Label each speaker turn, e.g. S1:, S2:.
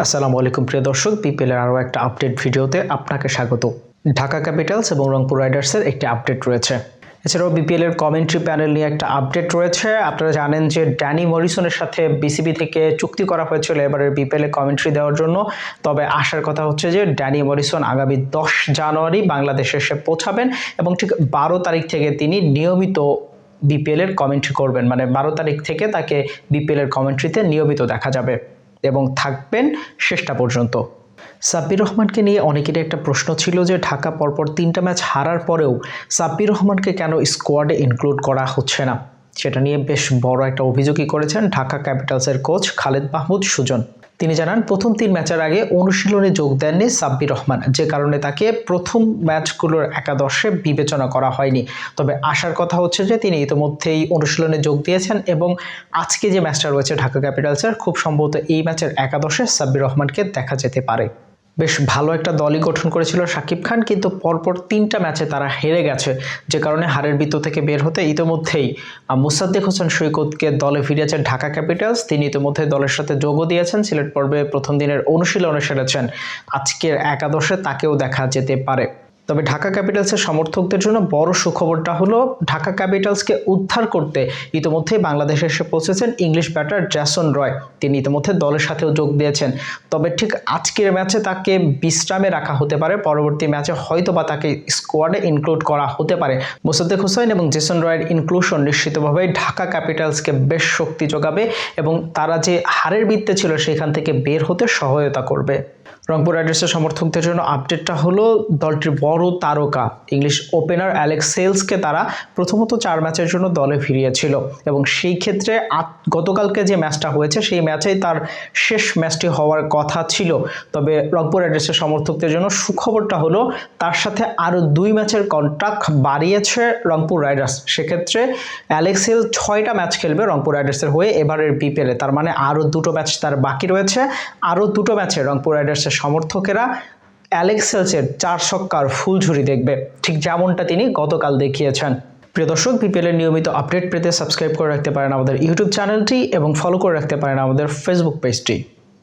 S1: আসসালামু আলাইকুম, প্রিয় দর্শক। বিপিএলের আরও একটা আপডেট ভিডিওতে আপনাকে স্বাগত। ঢাকা ক্যাপিটালস এবং রংপুর রাইডার্সের একটি আপডেট রয়েছে। এছাড়াও বিপিএল এর কমেন্ট্রি প্যানেল নিয়ে একটা আপডেট রয়েছে। আপনারা জানেন যে ড্যানি মরিসনের সাথে বিসিবি থেকে চুক্তি করা হয়েছিল এবারের বিপিএল কমেন্ট্রি দেওয়ার জন্য। তবে আসার কথা হচ্ছে যে ড্যানি মরিসন আগামী দশ জানুয়ারি বাংলাদেশে এসে পৌঁছাবেন এবং ঠিক বারো তারিখ থেকে তিনি নিয়মিত বিপিএল এর কমেন্ট্রি করবেন। মানে বারো তারিখ থেকে তাকে বিপিএল এর কমেন্ট্রিতে নিয়মিত দেখা যাবে। এবং থাকবেন শেষটা পর্যন্ত। সাব্বির রহমানকে নিয়ে অনেকেরই একটা প্রশ্ন ছিল যে ঢাকা পরপর তিনটা ম্যাচ হারার পরেও সাব্বির রহমানকে কেন স্কোয়াডে ইনক্লুড করা হচ্ছে না? সেটা নিয়ে বেশ বড় একটা অভিযোগই করেছেন ঢাকা ক্যাপিটালসের কোচ খালেদ মাহমুদ সুজন। তিনি জানান, প্রথম তিন ম্যাচের আগে অনুশীলনে যোগ দেননি সাব্বির রহমান, যে কারণে তাকে প্রথম ম্যাচগুলোর একাদশে বিবেচনা করা হয়নি। তবে আসার কথা হচ্ছে যে তিনি ইতিমধ্যেই অনুশীলনে যোগ দিয়েছেন এবং আজকে যে ম্যাচটা রয়েছে ঢাকা ক্যাপিটালসের, খুব সম্ভবত এই ম্যাচের একাদশে সাব্বির রহমানকে দেখা যেতে পারে। বেশ ভালো একটা দলই গঠন করেছিল সাকিব খান, কিন্তু পরপর তিনটা ম্যাচে তারা হেরে গেছে। যে কারণে হারের বৃত্ত থেকে বের হতে ইতোমধ্যেই মুসাদ্দেক হোসেন সৈকতকে দলে ফিরিয়েছেন ঢাকা ক্যাপিটালস। তিনি ইতিমধ্যে দলের সাথে যোগও দিয়েছেন। সিলেট পর্বে প্রথম দিনের অনুশীলনে সেরেছেন। আজকের একাদশে তাকেও দেখা যেতে পারে। তবে ঢাকা ক্যাপিটালসের সমর্থকদের জন্য বড় সুখবরটা হলো, ঢাকা ক্যাপিটালসকে উদ্ধার করতে ইতিমধ্যেই বাংলাদেশে এসে পৌঁছেছেন ইংলিশ ব্যাটার জ্যাসন রয়। তিনি ইতিমধ্যে দলের সাথেও যোগ দিয়েছেন। তবে ঠিক আজকের ম্যাচে তাকে বিশ্রামে রাখা হতে পারে। পরবর্তী ম্যাচে হয়তো বা তাকে স্কোয়াডে ইনক্লুড করা হতে পারে। মোসাদ্দেক হোসেন এবং জেসন রয়ের ইনক্লুশন নিশ্চিতভাবে ঢাকা ক্যাপিটালসকে বেশ শক্তি যোগাবে এবং তারা যে হারের বৃত্তে ছিল সেখান থেকে বের হতে সহায়তা করবে। রংপুর রাইডার্সের সমর্থকদের জন্য আপডেটটা হলো, দলটির বড় তারকা, ইংলিশ ওপেনার অ্যালেক্স সেলসকে তারা প্রথমত চার ম্যাচের জন্য দলে ফিরিয়েছিল এবং সেই ক্ষেত্রে গতকালকে যে ম্যাচটা হয়েছে সেই ম্যাচেই তার শেষ ম্যাচটি হওয়ার কথা ছিল। তবে রংপুর রাইডার্সের সমর্থকদের জন্য সুখবরটা হলো, তার সাথে আরও দুই ম্যাচের কন্ট্রাক্ট বাড়িয়েছে রংপুর রাইডার্স। সেক্ষেত্রে অ্যালেক্স সেল ছয়টা ম্যাচ খেলবে রংপুর রাইডার্সের হয়ে এবারের বিপিএলে। তার মানে আরও দুটো ম্যাচ তার বাকি রয়েছে। আরও দুটো ম্যাচে রংপুর রাইডার্সের সমর্থকেরা অ্যালেক্সেলসের চার ছক্কার ফুলঝুরি দেখবে। ঠিক যেমনটা তিনি গতকাল দেখিয়েছেন। প্রিয় দর্শক বিপিএলের নিয়মিত আপডেট পেতে সাবস্ক্রাইব করে রাখতে পারেন আমাদের ইউটিউব চ্যানেলটি এবং ফলো করে রাখতে পারেন আমাদের ফেসবুক পেজটি